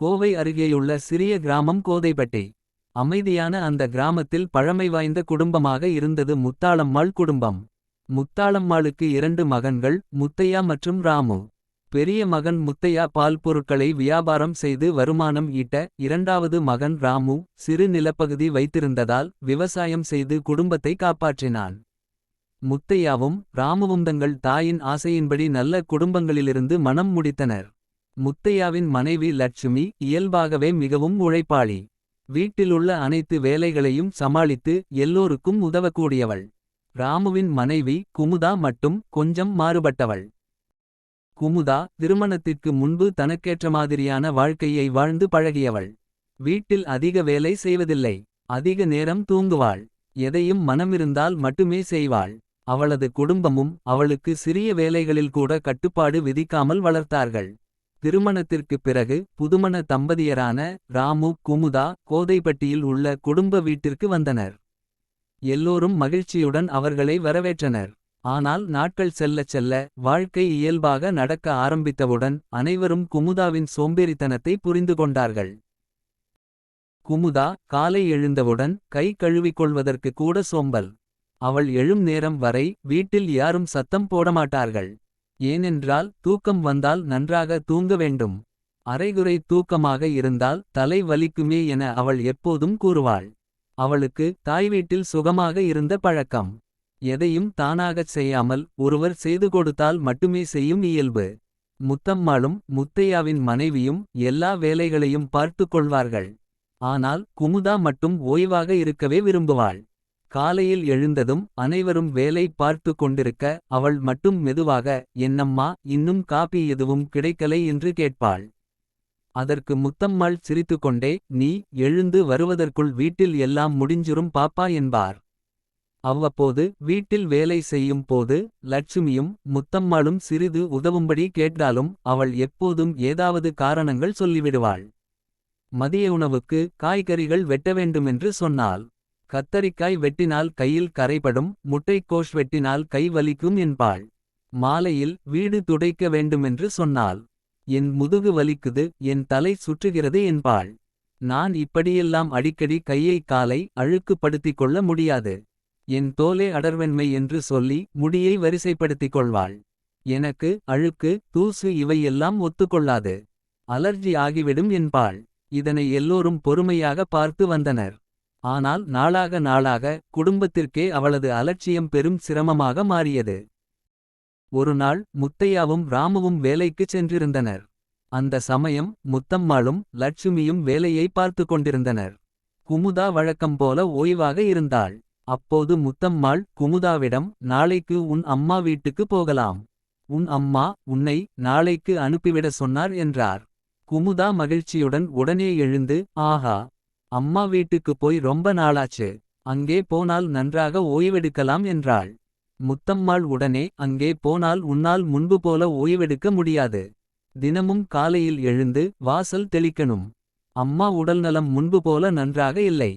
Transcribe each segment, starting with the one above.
கோவை அருகேயுள்ள சிறிய கிராமம் கோதைப்பட்டி. அமைதியான அந்த கிராமத்தில் பழமை வாய்ந்த குடும்பமாக இருந்தது முத்தாளம்மாள் குடும்பம். முத்தாளம்மாளுக்கு இரண்டு மகன்கள் முத்தையா மற்றும் ராமு. பெரிய மகன் முத்தையா பால் பொருட்களை வியாபாரம் செய்து வருமானம் ஈட்ட. இரண்டாவது மகன் ராமு சிறு நிலப்பகுதி வைத்திருந்ததால். விவசாயம் செய்து குடும்பத்தை காப்பாற்றினான். முத்தையாவும் ராமுவும் தங்கள் தாயின் ஆசையின்படி நல்ல குடும்பங்களிலிருந்து மனம் முடித்தனர். முத்தையாவின் மனைவி லட்சுமி இயல்பாகவே மிகவும் உழைப்பாளி. வீட்டிலுள்ள அனைத்து வேலைகளையும் சமாளித்து எல்லோருக்கும் உதவக்கூடியவள். ராமுவின் மனைவி குமுதா மட்டும் கொஞ்சம் மாறுபட்டவள். குமுதா திருமணத்திற்கு முன்பு தனக்கேற்ற மாதிரியான வாழ்க்கையை வாழ்ந்து பழகியவள். வீட்டில் அதிக வேலை செய்வதில்லை. அதிக நேரம் தூங்குவாள். எதையும் மனமிருந்தால் மட்டுமே செய்வாள். அவளது குடும்பமும் அவளுக்கு சிறிய வேலைகளில் கூட கட்டுப்பாடு விதிக்காமல் வளர்த்தார்கள். திருமணத்திற்குப் பிறகு புதுமண தம்பதியரான ராமு குமுதா கோதைப்பட்டியில் உள்ள குடும்ப வீட்டிற்கு வந்தனர். எல்லோரும் மகிழ்ச்சியுடன் அவர்களை வரவேற்றனர். ஆனால் நாட்கள் செல்லச் செல்ல வாழ்க்கை இயல்பாக நடக்க ஆரம்பித்தவுடன். அனைவரும் குமுதாவின் சோம்பேறித்தனத்தை புரிந்து கொண்டார்கள். குமுதா காலை எழுந்தவுடன் கை கழுவிக்கொள்வதற்கு கூட சோம்பல். அவள் எழும் நேரம் வரை வீட்டில் யாரும் சத்தம் போடமாட்டார்கள். ஏனென்றால் தூக்கம் வந்தால் நன்றாக தூங்க வேண்டும். அரைகுறை தூக்கமாக இருந்தால் தலை வலிக்குமே என அவள் எப்போதும் கூறுவாள். அவளுக்கு தாய்வீட்டில் சுகமாக இருந்த பழக்கம். எதையும் தானாகச் செய்யாமல் ஒருவர் செய்து கொடுத்தால் மட்டுமே செய்யும் இயல்பு. முத்தம்மாளும் முத்தையாவின் மனைவியும் எல்லா வேலைகளையும் பார்த்துக் கொள்வார்கள். ஆனால் குமுதா மட்டும் ஓய்வாக இருக்கவே விரும்புவாள். காலையில் எழுந்ததும் அனைவரும் வேலை பார்த்து கொண்டிருக்க அவள் மட்டும் மெதுவாக என்னம்மா இன்னும் காபி எதுவும் கிடைக்கலை என்று கேட்பாள். அதற்கு முத்தம்மாள் சிரித்துக்கொண்டே நீ எழுந்து வருவதற்குள் வீட்டில் எல்லாம் முடிஞ்சிரும் பாப்பா என்பார். அவ்வப்போது வீட்டில் வேலை செய்யும் போது லட்சுமியும் முத்தம்மாளும் சிறிது உதவும்படி கேட்டாலும் அவள் எப்போதும் ஏதாவது காரணங்கள் சொல்லிவிடுவாள். மதிய உணவுக்கு காய்கறிகள் வெட்ட வேண்டுமென்று சொன்னாள். கத்தரிக்காய் வெட்டினால் கையில் கரைபடும் முட்டைக்கோஷ் வெட்டினால் கை வலிக்கும் என்பாள். மாலையில் வீடு துடைக்க வேண்டுமென்று சொன்னாள். என் முதுகு வலிக்குது என் தலை சுற்றுகிறது என்பாள். நான் இப்படியெல்லாம் அடிக்கடி கையை காலை அழுக்குப்படுத்திக் கொள்ள முடியாது. என் தோலே அடர்வெண்மை என்று சொல்லி முடியை வரிசைப்படுத்திக் கொள்வாள். எனக்கு அழுக்கு தூசு இவையெல்லாம் ஒத்துக்கொள்ளாது. அலர்ஜி ஆகிவிடும் என்பாள். இதனை எல்லோரும் பொறுமையாக பார்த்து வந்தனர். ஆனால் நாளாக நாளாக குடும்பத்திற்கே அவளது அலட்சியம் பெரும் சிரமமாக மாறியது. ஒருநாள் முத்தையாவும் ராமுவும் வேலைக்குச் சென்றிருந்தனர். அந்த சமயம் முத்தம்மாளும் லட்சுமியும் வேலையை பார்த்து கொண்டிருந்தனர். குமுதா வழக்கம் போல ஓய்வாக இருந்தாள். அப்போது முத்தம்மாள் குமுதாவிடம் நாளைக்கு உன் அம்மா வீட்டுக்கு போகலாம். உன் அம்மா உன்னை நாளைக்கு அனுப்பிவிட சொன்னார் என்றார். குமுதா மகிழ்ச்சியுடன் உடனே எழுந்து ஆஹா. அம்மா வீட்டுக்கு போய் ரொம்ப நாளாச்சு. அங்கே போனால் நன்றாக ஓய்வெடுக்கலாம் என்றாள். முத்தம்மாள் உடனே அங்கே போனால் உன்னால் முன்பு போல ஓய்வெடுக்க முடியாது. தினமும் காலையில் எழுந்து வாசல் தெளிக்கணும். அம்மா உடல்நலம் முன்பு போல நன்றாக இல்லை.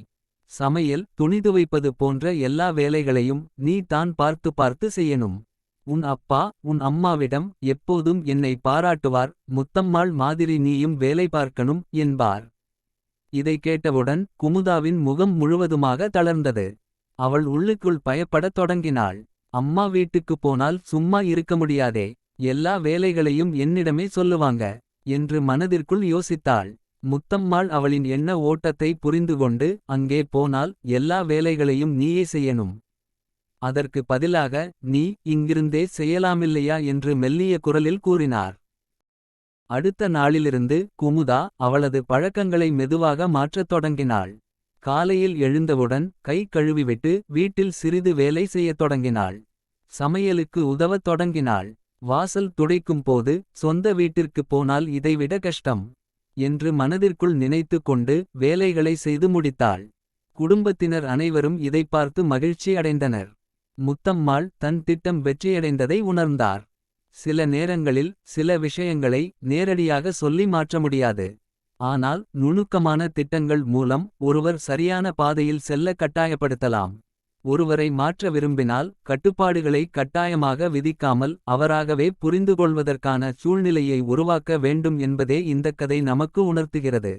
சமையல் துணி துவைப்பது போன்ற எல்லா வேலைகளையும் நீ தான் பார்த்து பார்த்து செய்யணும். உன் அப்பா உன் அம்மாவிடம் எப்போதும் என்னை பாராட்டுவார் முத்தம்மாள் மாதிரி நீயும் வேலை பார்க்கணும் என்பார். இதை கேட்டவுடன் குமுதாவின் முகம் முழுவதுமாக தளர்ந்தது. அவள் உள்ளுக்குள் பயப்படத் தொடங்கினாள். அம்மா வீட்டுக்குப் போனால் சும்மா இருக்க முடியாதே. எல்லா வேலைகளையும் என்னிடமே சொல்லுவாங்க. என்று மனதிற்குள் யோசித்தாள். முத்தம்மாள் அவளின் எண்ண ஓட்டத்தை புரிந்துகொண்டு அங்கே போனால் எல்லா வேலைகளையும் நீயே செய்யணும். அதற்கு பதிலாக நீ இங்கிருந்தே செய்யலாமில்லையா என்று மெல்லிய குரலில் கூறினார். அடுத்த நாளிலிருந்து குமுதா அவளது பழக்கங்களை மெதுவாக மாற்றத் தொடங்கினாள். காலையில் எழுந்தவுடன் கை கழுவிவிட்டு வீட்டில் சிறிது வேலை செய்யத் தொடங்கினாள். சமையலுக்கு உதவத் தொடங்கினாள். வாசல் துடைக்கும் போது சொந்த வீட்டிற்குப் போனால் இதைவிட கஷ்டம். என்று மனதிற்குள் நினைத்து கொண்டு வேலைகளை செய்து முடித்தாள். குடும்பத்தினர் அனைவரும் இதை பார்த்து மகிழ்ச்சி அடைந்தனர். முத்தம்மாள் தன் திட்டம் வெற்றியடைந்ததை உணர்ந்தார். சில நேரங்களில் சில விஷயங்களை நேரடியாக சொல்லி மாற்ற முடியாது. ஆனால் நுணுக்கமான திட்டங்கள் மூலம் ஒருவர் சரியான பாதையில் செல்ல கட்டாயப்படுத்தலாம். ஒருவரை மாற்ற விரும்பினால் கட்டுப்பாடுகளை கட்டாயமாக விதிக்காமல் அவராகவே புரிந்துகொள்வதற்கான சூழ்நிலையை உருவாக்க வேண்டும் என்பதே இந்தக் கதை நமக்கு உணர்த்துகிறது